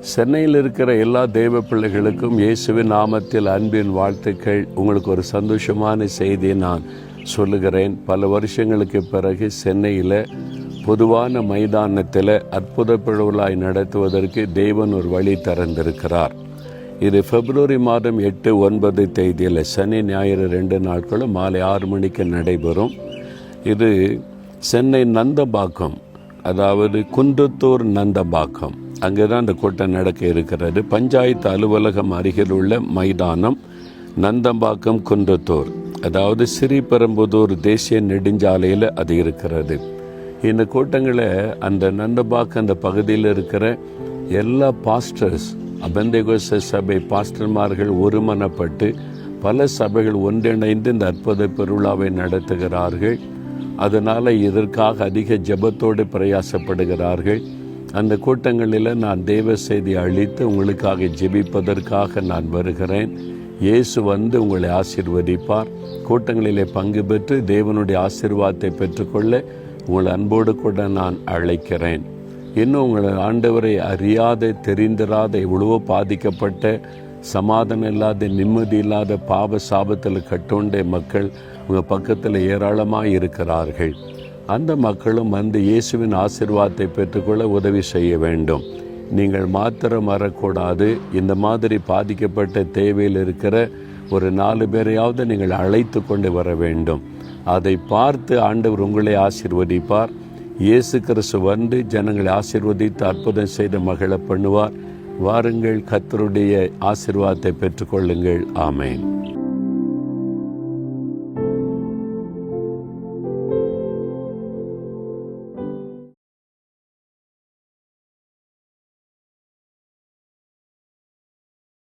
சென்னையில் இருக்கிற எல்லா தெய்வ பிள்ளைகளுக்கும் இயேசுவின் நாமத்தில் அன்பின் வாழ்த்துக்கள். உங்களுக்கு ஒரு சந்தோஷமான செய்தியை நான் சொல்லுகிறேன். பல வருஷங்களுக்கு பிறகு சென்னையில் பொதுவான மைதானத்தில் அற்புத பிழவுலாய் நடத்துவதற்கு தெய்வன் ஒரு வழி திறந்திருக்கிறார். இது பிப்ரவரி மாதம் எட்டு ஒன்பது தேதியில் சனி ஞாயிறு ரெண்டு நாட்களும் மாலை ஆறு மணிக்கு நடைபெறும். இது சென்னை நந்தபாக்கம் அதாவது குன்றத்தூர் நந்தபாக்கம் அங்கே தான் அந்த கூட்டம் நடக்க இருக்கிறது. பஞ்சாயத்து அலுவலகம் அருகில் உள்ள மைதானம் நந்தம்பாக்கம் குன்றத்தூர். அதாவது ஸ்ரீபெரும்புதூர் தேசிய நெடுஞ்சாலையில் அது இருக்கிறது. இந்த கூட்டங்களை அந்த நந்தபாக்கம் அந்த பகுதியில் இருக்கிற எல்லா பாஸ்டர்ஸ் அபந்தேகோச சபை பாஸ்டர்மார்கள் ஒருமனப்பட்டு பல சபைகள் ஒன்றிணைந்து இந்த அற்புத பெருவிழாவை நடத்துகிறார்கள். அதனால் இதற்காக அதிக ஜெபத்தோடு பிரயாசப்படுகிறார்கள். அந்த கூட்டங்களில் நான் தேவ செய்தி அளித்து உங்களுக்காக ஜெபிப்பதற்காக நான் வருகிறேன். இயேசு வந்து உங்களை ஆசீர்வதிப்பார். கூட்டங்களிலே பங்கு பெற்று தேவனுடைய ஆசிர்வாதத்தை பெற்றுக்கொள்ள உங்கள் அன்போடு கூட நான் அழைக்கிறேன். இன்னும் உங்களை ஆண்டவரை அறியாத தெரிந்திராத இவ்வளவோ பாதிக்கப்பட்ட சமாதானம் இல்லாத நிம்மதி இல்லாத பாவ சாபத்தில் கட்டுண்ட மக்கள் உங்கள் பக்கத்தில் ஏராளமாக இருக்கிறார்கள். அந்த மக்களும் வந்து இயேசுவின் ஆசிர்வாதத்தை பெற்றுக்கொள்ள உதவி செய்ய வேண்டும். நீங்கள் மாத்திரம் வரக்கூடாது. இந்த மாதிரி பாதிக்கப்பட்ட தேவையில் இருக்கிற ஒரு நாலு பேரையாவது நீங்கள் அழைத்து கொண்டு வர வேண்டும். அதை பார்த்து ஆண்டவர் உங்களை ஆசிர்வதிப்பார். இயேசு கிறிஸ்து வந்து ஜனங்களை ஆசிர்வதித்து அற்புதம் செய்த மகளை பண்ணுவார். வாருங்கள் கத்தருடைய ஆசிர்வாதத்தை பெற்றுக்கொள்ளுங்கள். ஆமேன்.